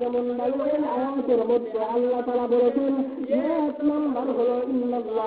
যেমন বলবেন আয়াতের মধ্যে আল্লাহ তারা বলেছেন এক নম্বর হল ইন্দাল্লাহ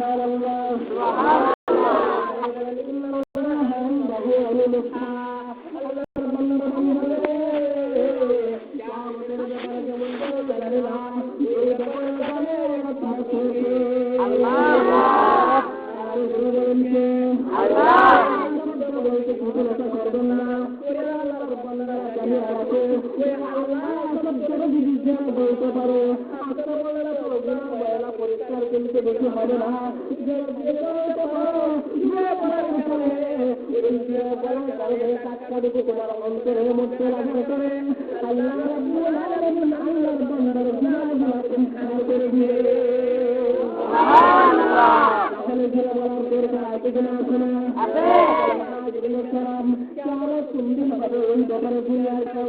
বলেন সুবহানাল্লাহ পরিষ্কার কিন্তু বেশি হবে না তোমার অন্তরের মধ্যে লাগবে করে আল্লাহ আল্লাহর বান্দার গুনাহগুলো পরিষ্কার করে দিয়ে তাহলে যারা বলার দরকার আছে কিনা আছে না সালাম কেমন সুন্দর হবে ওই ব্যাপারে দুনিয়ার কেউ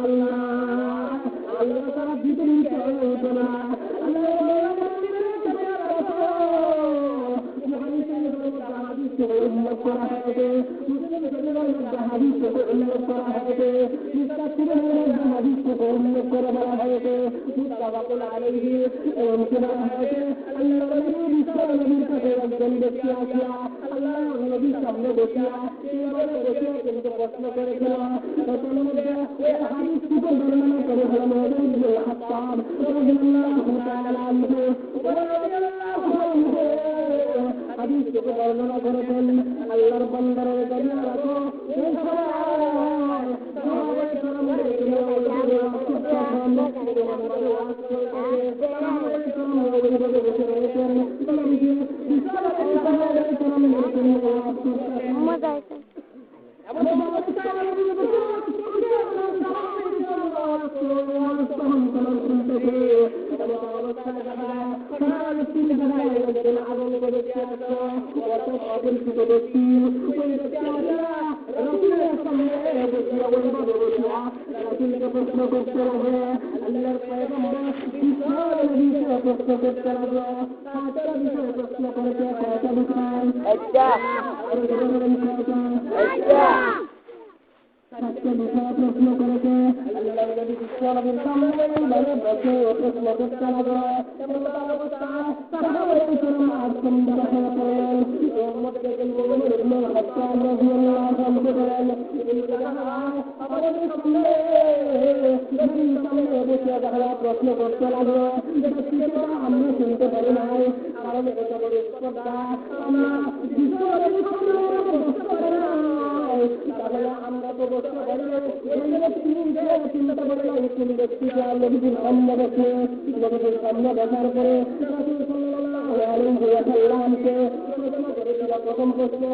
Allah উল্লেখ করা হয়েছে হাদিস থেকে উল্লেখ করা হয়েছে হাদিস থেকে উল্লেখ করে বলা হয়েছে মুস্তাফাকুল আলাইহি এবং বলা হয়েছে আল্লাহ নবী বিশ্ব নবীর কাছে একজন ব্যক্তি আসিয়া আল্লাহ নবীর সামনে বসিয়া এইভাবে বসিয়া কিন্তু প্রশ্ন করেছিল তখন মধ্যে এই হাদিস থেকে বর্ণনা করে হলো নবী হাত্তাব রাদিয়াল্লাহু তাআলা আনহু রাদিয়াল্লাহু আনহু হাদিস থেকে বর্ণনা করেছেন আল্লাহর বান্দারের কাছে রাখো মজা আছে out you, ইবনে রাদিয়াল্লাহু আনহু বলেন আমাদের সামনে নবীর সামনে বসে তারা প্রশ্ন করতে লাগল সেটা আমরা শুনতে পারি নাই কারণ এটা বড় স্পর্ধা আমরা বিশ্বনবীর সামনে বসতে পারি নাই তাহলে আমরা তো বসতে পারি চিন্তা করে তিন ব্যক্তিকে নবীজির সামনে বসে নবীজির সামনে বসার পরে রাসূল সাল্লাল্লাহু আলাইহি ওয়া সাল্লামকে প্রশ্ন করেছিল প্রথম প্রশ্ন